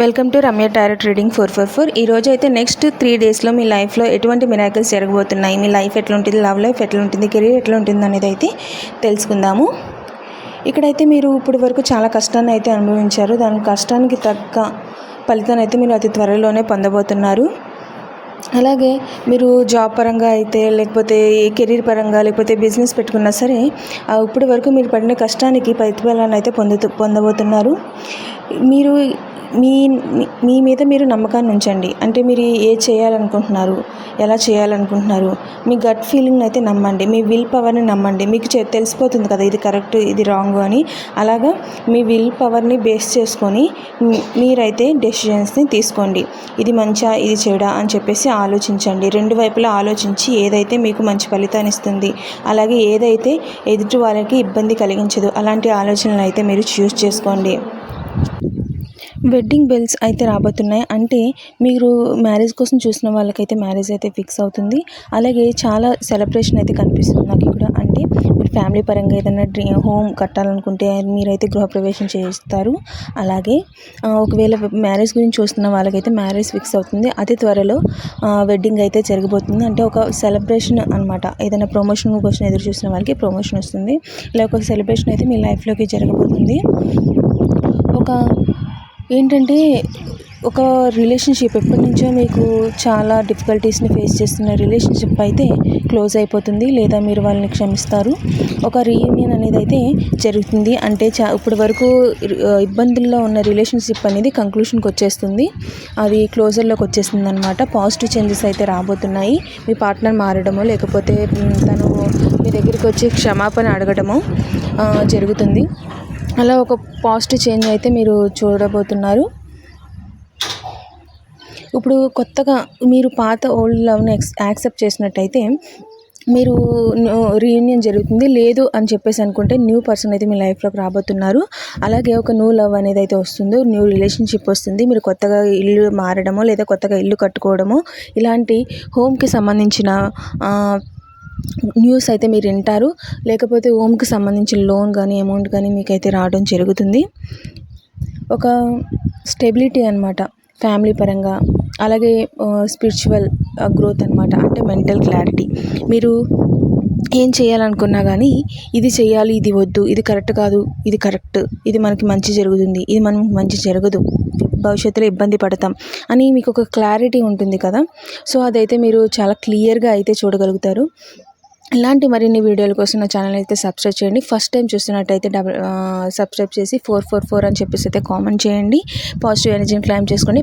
Welcome to Ramya tarot reading four four four ఈ రోజు అయితే నెక్స్ట్ త్రీ డేస్లో మీ లైఫ్లో ఎటువంటి మిరాకిల్స్ జరగబోతున్నాయి? మీ లైఫ్ ఎట్లా ఉంటుంది లవ్ లైఫ్ ఎట్లుంటుంది? కెరీర్ ఎట్లుంటుంది అనేది అయితే తెలుసుకుందాము. ఇక్కడైతే మీరు ఇప్పటి వరకు చాలా కష్టాన్ని అయితే అనుభవించారు. దాని కష్టానికి తగ్గ ఫలితాన్ని అయితే మీరు అతి త్వరలోనే పొందబోతున్నారు. అలాగే మీరు జాబ్ పరంగా అయితే లేకపోతే కెరీర్ పరంగా లేకపోతే బిజినెస్ పెట్టుకున్నా సరే ఇప్పటి వరకు మీరు పడిన కష్టానికి ప్రతిఫలాన్ని అయితే పొందుతూ పొందబోతున్నారు. మీరు మీ మీ మీద మీరు నమ్మకాన్ని ఉంచండి. అంటే మీరు ఏ చేయాలనుకుంటున్నారు ఎలా చేయాలనుకుంటున్నారు మీ గట్ ఫీలింగ్ అయితే నమ్మండి. మీ విల్ పవర్ని నమ్మండి. మీకు తెలిసిపోతుంది కదా ఇది కరెక్ట్ ఇది రాంగ్ అని. అలాగా మీ విల్ పవర్ని బేస్ చేసుకొని మీరైతే డెసిషన్స్ని తీసుకోండి. ఇది మంచా ఇది చెడా అని చెప్పేసి ఆలోచించండి. రెండు వైపులా ఆలోచించి ఏదైతే మీకు మంచి ఫలితాన్ని ఇస్తుంది అలాగే ఏదైతే ఎదుటి వాళ్ళకి ఇబ్బంది కలిగించదు అలాంటి ఆలోచనలు అయితే మీరు చూస్ చేసుకోండి. వెడ్డింగ్ బెల్స్ అయితే రాబోతున్నాయి. అంటే మీరు మ్యారేజ్ కోసం చూసిన వాళ్ళకైతే మ్యారేజ్ అయితే ఫిక్స్ అవుతుంది. అలాగే చాలా సెలబ్రేషన్ అయితే కనిపిస్తుంది నాకు ఇక్కడ. అంటే మీరు ఫ్యామిలీ పరంగా ఏదైనా డ్రీ హోమ్ కట్టాలనుకుంటే మీరైతే గృహప్రవేశం చేస్తారు. అలాగే ఒకవేళ మ్యారేజ్ గురించి చూస్తున్న వాళ్ళకైతే మ్యారేజ్ ఫిక్స్ అవుతుంది. అతి త్వరలో వెడ్డింగ్ అయితే జరగబోతుంది. అంటే ఒక సెలబ్రేషన్ అనమాట ఏదైనా ప్రమోషన్ కోసం ఎదురు చూసిన వాళ్ళకి ప్రమోషన్ వస్తుంది. ఇలా ఒక సెలబ్రేషన్ అయితే మీ లైఫ్లోకి జరగబోతుంది. ఒక ఏంటంటే ఒక రిలేషన్షిప్ ఎప్పటి నుంచో మీకు చాలా డిఫికల్టీస్ని ఫేస్ చేస్తున్న రిలేషన్షిప్ అయితే క్లోజ్ అయిపోతుంది లేదా మీరు వాళ్ళని క్షమిస్తారు. ఒక రీయూనియన్ అనేది అయితే జరుగుతుంది. అంటే చా ఇప్పటి వరకు ఇబ్బందుల్లో ఉన్న రిలేషన్షిప్ అనేది కంక్లూషన్కి వచ్చేస్తుంది. అది క్లోజర్లోకి వచ్చేస్తుంది అనమాట పాజిటివ్ చేంజెస్ అయితే రాబోతున్నాయి. మీ పార్ట్నర్ మారడమో లేకపోతే తను మీ దగ్గరికి వచ్చి క్షమాపణ అడగడమో జరుగుతుంది. అలా ఒక పాజిటివ్ చేంజ్ అయితే మీరు చూడబోతున్నారు. ఇప్పుడు కొత్తగా మీరు పాత ఓల్డ్ లవ్ని ఎక్స్ యాక్సెప్ట్ చేసినట్టయితే మీరు రీయూనియన్ జరుగుతుంది. లేదు అని చెప్పేసి అనుకుంటే న్యూ పర్సన్ అయితే మీ లైఫ్లోకి రాబోతున్నారు. అలాగే ఒక న్యూ లవ్ అనేది అయితే వస్తుందో. న్యూ రిలేషన్షిప్ వస్తుంది. మీరు కొత్తగా ఇల్లు మారడమో లేదా కొత్తగా ఇల్లు కట్టుకోవడమో ఇలాంటి హోమ్కి సంబంధించిన న్యూస్ అయితే మీరు వింటారు. లేకపోతే హోమ్కి సంబంధించిన లోన్ కానీ అమౌంట్ కానీ మీకైతే రావడం జరుగుతుంది. ఒక స్టెబిలిటీ అనమాట ఫ్యామిలీ పరంగా అలాగే స్పిరిచువల్ గ్రోత్ అనమాట అంటే మెంటల్ క్లారిటీ. మీరు ఏం చేయాలనుకున్నా కానీ ఇది చేయాలి ఇది వద్దు ఇది కరెక్ట్ కాదు ఇది కరెక్ట్ ఇది మనకి మంచి జరుగుతుంది ఇది మనకి మంచి జరగదు భవిష్యత్తులో ఇబ్బంది పడతాం అని మీకు ఒక క్లారిటీ ఉంటుంది కదా. సో అదైతే మీరు చాలా క్లియర్గా అయితే చూడగలుగుతారు. ఇలాంటి మరిన్ని వీడియోల కోసం నా ఛానల్ అయితే సబ్స్క్రైబ్ చేయండి. ఫస్ట్ టైం చూస్తున్నట్టయితే డబల్ సబ్స్క్రైబ్ చేసి ఫోర్ ఫోర్ ఫోర్ అని చెప్పేసి అయితే కామెంట్ చేయండి. పాజిటివ్ ఎనర్జీని క్లైమ్ చేసుకోండి.